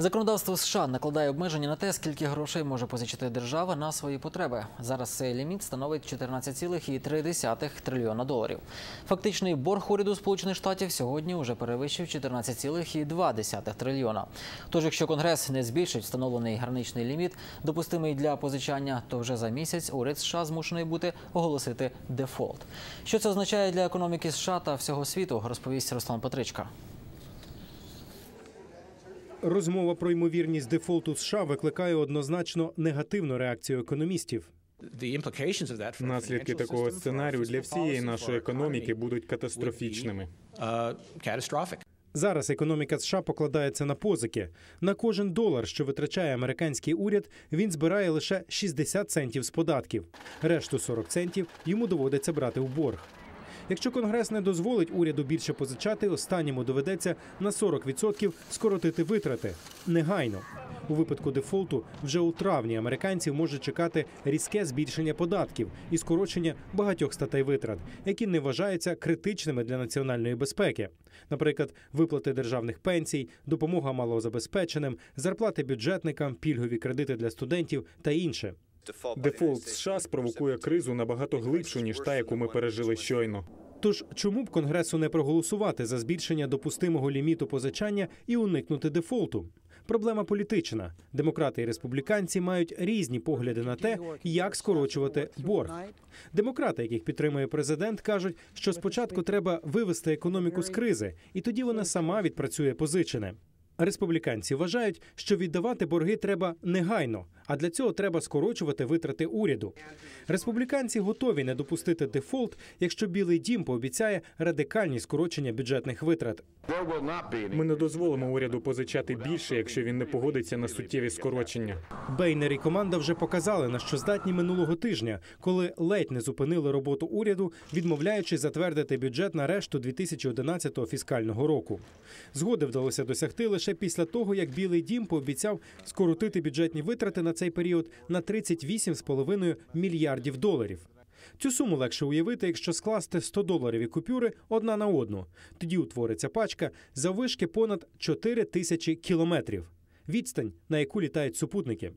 Законодавство США накладає обмеження на те, скільки грошей може позичити держава на свої потреби. Зараз цей ліміт становить 14,3 трильйона доларів. Фактичний борг уряду Сполучених Штатів сьогодні вже перевищив 14,2 трильйона. Тож, якщо Конгрес не збільшить встановлений граничний ліміт, допустимий для позичання, то вже за місяць уряд США змушений бути оголосити дефолт. Що це означає для економіки США та всього світу, розповість Руслан Петричка. Розмова про ймовірність дефолту США викликає однозначно негативну реакцію економістів. Наслідки такого сценарію для всієї нашої економіки будуть катастрофічними. Зараз економіка США покладається на позики. На кожен долар, що витрачає американський уряд, він збирає лише 60 центів з податків. Решту 40 центів йому доводиться брати в борг. Якщо конгрес не дозволить уряду більше позичати, останньому доведеться на 40% скоротити витрати негайно. У випадку дефолту вже у травні американців може чекати різке збільшення податків і скорочення багатьох статей витрат, які не вважаються критичними для національної безпеки. Наприклад, виплати державних пенсій, допомога малозабезпеченим, зарплати бюджетникам, пільгові кредити для студентів та інше. Дефолт США спровокує кризу набагато глибшу ніж та, яку ми пережили щойно. Тож чому б конгресу не проголосувати за збільшення допустимого ліміту позичання і уникнути дефолту? Проблема політична. Демократи і республіканці мають різні погляди на те, як скорочувати борг. Демократи, яких підтримує президент, кажуть, що спочатку треба вивести економіку з кризи, і тоді вона сама відпрацює позичене. Республіканці вважають, що віддавати борги треба негайно, а для цього треба скорочувати витрати уряду. Республіканці готові не допустити дефолт, якщо Білий Дім пообіцяє радикальні скорочення бюджетних витрат. Ми не дозволимо уряду позичати більше, якщо він не погодиться на суттєві скорочення. Бейнер і команда вже показали, на що здатні минулого тижня, коли ледь не зупинили роботу уряду, відмовляючись затвердити бюджет на решту 2011 фіскального року. Згоди вдалося досягти лише після того, як Білий Дім пообіцяв скоротити бюджетні витрати на цей період на 38,5 мільярдів доларів. Цю суму легше уявити, якщо скласти 100 доларові купюри одна на одну. Тоді утвориться пачка заввишки понад 4 тисячі кілометрів. Відстань, на яку літають супутники.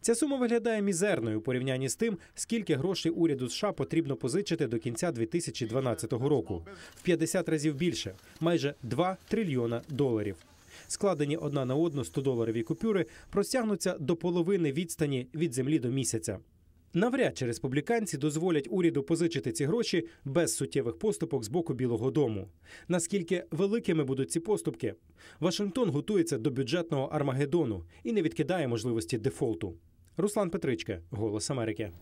Ця сума виглядає мізерною у порівнянні з тим, скільки грошей уряду США потрібно позичити до кінця 2012 року. В 50 разів більше майже 2 трильйона доларів. Складені одна на одну 100-доларові купюри простягнуться до половини відстані від землі до місяця. Навряд чи республіканці дозволять уряду позичити ці гроші без суттєвих поступок з боку Білого Дому. Наскільки великими будуть ці поступки? Вашингтон готується до бюджетного Армагеддону і не відкидає можливості дефолту. Руслан Петричка, Голос Америки.